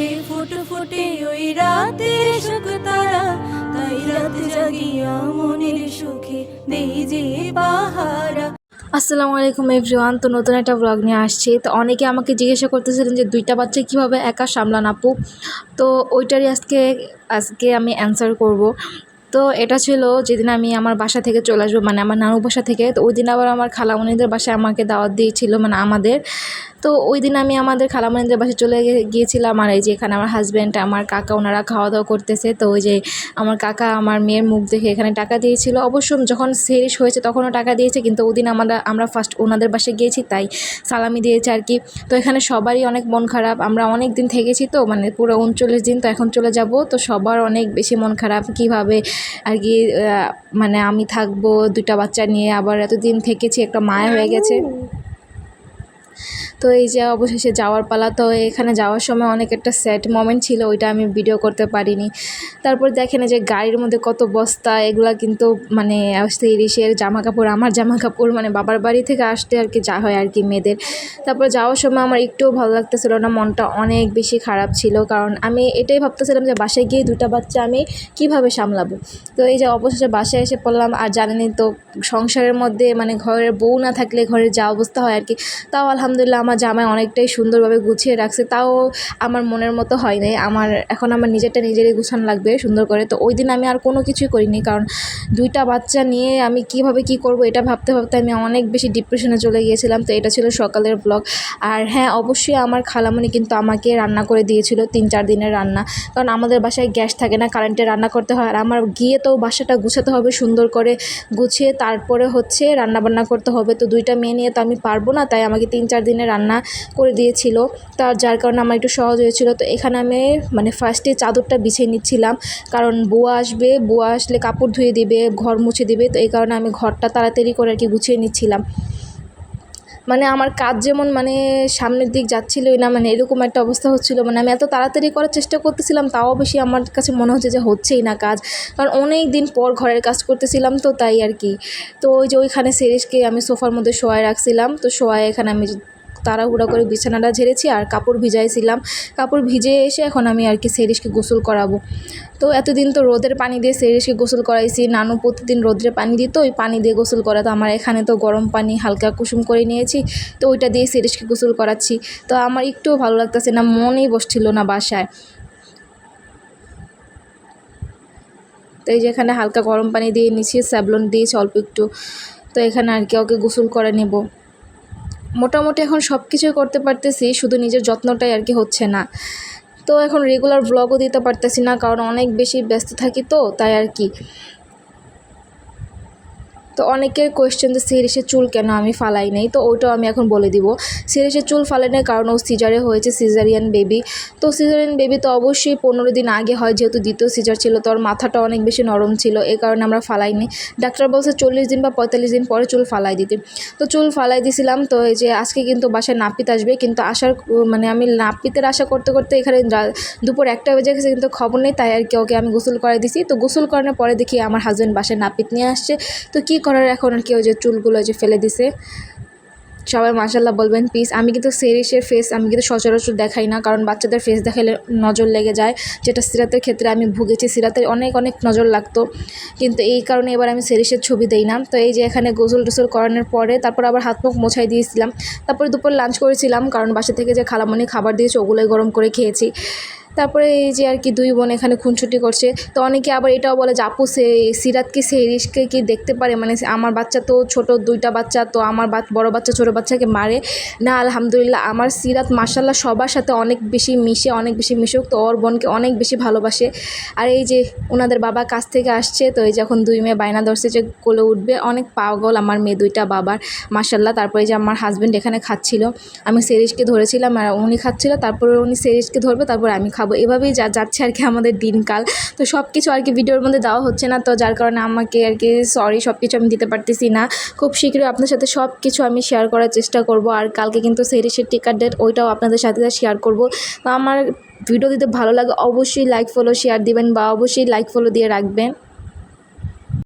আকাশে ফুট ফুটে ওই রাতের সুখ তারা, তাই রাত জাগিয়া মনের সুখে দেই যে পাহারা। আসসালামু আলাইকুম এভরিওয়ান, তো নতুন একটা ব্লগ নিয়ে আসছি। তো অনেকে আমাকে জিজ্ঞাসা করতেছিলেন যে দুইটা বাচ্চা কীভাবে একা সামলান আপু? তো ওইটারই আজকে আজকে আমি অ্যান্সার করব। তো এটা ছিল যেদিন আমি আমার বাসা থেকে চলে আসব মানে আমার নানু বাসা থেকে। তো ওই দিন আবার আমার খালামণিদের বাসায় আমাকে দাওয়াত দিয়েছিল মানে আমাদের। তো ওই দিন আমি আমাদের খালামণিদের বাসে চলে গিয়েছিলাম আর এই যে এখানে আমার হাজব্যান্ড আমার কাকা ওনারা খাওয়া দাওয়া করতেছে। তো ওই যে আমার কাকা, আমার মেয়ের মুখ দেখে এখানে টাকা দিয়েছিল। অবশ্য যখন শেষ হয়েছে তখনও টাকা দিয়েছে, কিন্তু ওদিন আমরা আমরা ফার্স্ট ওনাদের বাসে গিয়েছি, তাই সালামি দিয়েছে আর কি। তো এখানে সবারই অনেক মন খারাপ। আমরা অনেক দিন থেকেছি তো মানে পুরো উনচল্লিশ দিন তো এখন চলে যাব। তো সবার অনেক বেশি মন খারাপ, কীভাবে আর কি মানে আমি থাকব দুটা বাচ্চা নিয়ে আবার এতদিন থেকেছি, একটা মায়া হয়ে গেছে। তো এই যে অবশেষে যাওয়ার পালা, তো এখানে যাওয়ার সময় অনেক একটা স্যাড মোমেন্ট ছিল, ওইটা আমি ভিডিও করতে পারিনি। তারপর দেখেন যে গাড়ির মধ্যে কত বস্তা, এগুলা কিন্তু মানে আসতে ইলিশের জামা কাপড় আমার জামা কাপড় মানে বাবার বাড়ি থেকে আসতে আর কি যা হয় আর কি মেয়েদের। তারপর যাওয়ার সময় আমার একটুও ভালো লাগতেছিল না, মনটা অনেক বেশি খারাপ ছিল, কারণ আমি এটাই ভাবতেছিলাম যে বাসায় গিয়ে দুটা বাচ্চা আমি কীভাবে সামলাবো। তো এই যে অবশেষে বাসায় এসে পড়লাম, আর জানেনই তো সংসারের মধ্যে মানে ঘরের বউ না থাকলে ঘরের যা অবস্থা হয় আর কি, তাও আলহামদুলিল্লাহ আমার জামাই অনেকটাই সুন্দরভাবে গুছিয়ে রাখছে, তাও আমার মনের মতো হয় নাই আমার, এখন আমার নিজেরটা নিজেরই গুছানো লাগবে সুন্দর করে। তো ওই দিন আমি আর কোনো কিছুই করিনি, কারণ দুইটা বাচ্চা নিয়ে আমি কীভাবে কি করব এটা ভাবতে ভাবতে আমি অনেক বেশি ডিপ্রেশনে চলে গিয়েছিলাম। তো এটা ছিল সকালের ব্লগ আর হ্যাঁ অবশ্যই আমার খালামণি কিন্তু আমাকে রান্না করে দিয়েছিল, তিন চার দিনের রান্না। কারণ আমাদের বাসায় গ্যাস থাকে না, কারেন্টে রান্না করতে হয়। আর আমার গিয়ে তো বাসাটা গুছাতে হবে, সুন্দর করে গুছিয়ে তারপরে হচ্ছে রান্না বান্না করতে হবে। তো দুইটা মেয়ে নিয়ে তো আমি পারব না, তাই আমাকে তিন চার দিনে রান্না করে দিয়েছিল। তার যার কারণে আমার একটু সহজ হয়েছিল। তো এখানে আমি মানে ফার্স্টে চাদরটা বিছিয়ে নিচ্ছিলাম। কারণ বুয়া আসবে, বুয়া আসলে কাপড় ধুয়ে দিবে, ঘর মুছে দিবে। তো এই কারণে আমি ঘরটা তাড়াতাড়ি করে আর কি গুছিয়ে নিচ্ছিলাম। মানে আমার কাজ যেমন মানে সামনের দিক যাচ্ছিলই না মানে এরকম একটা অবস্থা হচ্ছিল। মানে আমি এত তাড়াতাড়ি করার চেষ্টা করতেছিলাম, তাও বেশি আমার কাছে মনে হচ্ছে যে হচ্ছেই না কাজ। কারণ অনেক দিন পর ঘরের কাজ করতেছিলাম তো তাই আর কি। তো ওই যে ওইখানে সেরেশকে আমি সোফার মধ্যে শোয়ায় রাখছিলাম, তো শোয়ায় এখানে আমি তাড়াহুড়া করে বিছানাটা ঝেড়েছি আর কাপড় ভিজাইছিলাম। কাপড় ভিজে এসে এখন আমি আর কি সেরিশকে গোসল করাবো। তো এতদিন তো রোদের পানি দিয়ে সেরিশকে গোসল করাইছি, নানু প্রতিদিন রোদ্রে পানি দিত, ওই পানি দিয়ে গোসল করাতো আমার এখানে তো গরম পানি হালকা কুসুম করে নিয়েছি, তো ওইটা দিয়ে সেরিশকে গোসল করাচ্ছি। তো আমার একটুও ভালো লাগতেছে না, মনেই বসছিল না বাসায়। তো এই যে এখানে হালকা গরম পানি দিয়ে নিচ্ছি স্যাবলন দিয়েছি অল্প একটু। তো এখানে আর কি ওকে গোসল করে নেব। মোটামুটি এখন সব কিছুই করতে পারতেছি, শুধু নিজের যত্নটাই আর কি হচ্ছে না। তো এখন রেগুলার ব্লগও দিতে পারতেছি না, কারণ অনেক বেশি ব্যস্ত থাকি তো, তাই আর কি। তো অনেকের কোয়েশ্চেন যে সিরিসের চুল কেন আমি ফালাই নেই? তো ওইটাও আমি এখন বলে দিব। সিরিসের চুল ফালাই নেই কারণ ও সিজারে হয়েছে, সিজারিয়ান বেবি। তো সিজারিয়ান বেবি তো অবশ্যই পনেরো দিন আগে হয়, যেহেতু দ্বিতীয় সিজার ছিল, তো ওর মাথাটা অনেক বেশি নরম ছিল, এ কারণে আমরা ফালাইনি ডাক্তার বলছে চল্লিশ দিন বা পঁয়তাল্লিশ দিন পরে চুল ফালাই দিতে। তো চুল ফালাই দিছিলাম, তো এই যে আজকে কিন্তু বাসায় নাপিত আসবে, কিন্তু আসার মানে আমি নাপিতের আশা করতে করতে এখানে দুপুর একটা বেজে গেছে, কিন্তু খবর নেই, তাই আর কি ওকে আমি গোসল করাই দিছি। তো গোসল করানোর পরে দেখি আমার হাজব্যান্ড বাসায় নাপিত নিয়ে আসছে। তো কী করার এখন আর কি ওই যে চুলগুলো যে ফেলে দিছে। সবাই মাসাল্লাহ বলবেন প্লিজ আমি কিন্তু সেরিসের ফেস আমি কিন্তু সচরাচর দেখাই না, কারণ বাচ্চাদের ফেস দেখালে নজর লেগে যায়। যেটা সিরাতের ক্ষেত্রে আমি ভুগেছি, সিরাতের অনেক অনেক নজর লাগতো। কিন্তু এই কারণে এবার আমি সেরিসের ছবি দেই না। তো এই যে এখানে গোসল টোসল করানোর পরে তারপর আবার হাত মুখ মোছাই দিয়েছিলাম। তারপরে দুপুর লাঞ্চ করেছিলাম, কারণ বাসা থেকে যে খালামনি খাবার দিয়েছে, ওগুলোই গরম করে খেয়েছি। তারপরে এই যে আর কি দুই বোন এখানে খুনছুটি করছে, তো অনেকে আবার এটাও বলে যে, আপু, সে সিরাত কি সেরিসকে কি দেখতে পারে? মানে আমার বাচ্চা তো ছোট, দুইটা বাচ্চা, তো আমার বড় বাচ্চা, ছোট বাচ্চাকে মারে। না, আলহামদুলিল্লাহ, আমার সিরাত মার্শাল্লাহ সবার সাথে অনেক বেশি মিশে, অনেক বেশি মিশুক, তো ওর বোনকে অনেক বেশি ভালোবাসে। আর এই যে ওনাদের বাবা কাছ থেকে আসছে, তো এই যখন দুই মেয়ে বায়না ধরছে যে কোলে উঠবে। অনেক পাগল আমার মেয়ে, দুইটা বাবার মার্শাল্লাহ তারপরে যে আমার হাজব্যান্ড এখানে খাচ্ছিল। আমি সেরিসকে ধরেছিলাম, আর উনি খাচ্ছিল, তারপরে উনি সেরিসকে ধরবে, তারপর আমি খাব। এভাবেই যা যাচ্ছে আর কি আমাদের দিনকাল। তো সব কিছু আর কি ভিডিওর মধ্যে দেওয়া হচ্ছে না। তো যার কারণে আমাকে আর কি সরি সব কিছু আমি দিতে পারতেছি না। খুব শীঘ্রই আপনার সাথে সব কিছু আমি শেয়ার করার চেষ্টা করব। আর কালকে কিন্তু সেরিসের টিকার ডেট ওইটাও আপনাদের সাথে শেয়ার করব। তো আমার ভিডিও দিতে ভালো লাগে, অবশ্যই লাইক ফলো শেয়ার দিবেন বা অবশ্যই লাইক ফলো দিয়ে রাখবেন।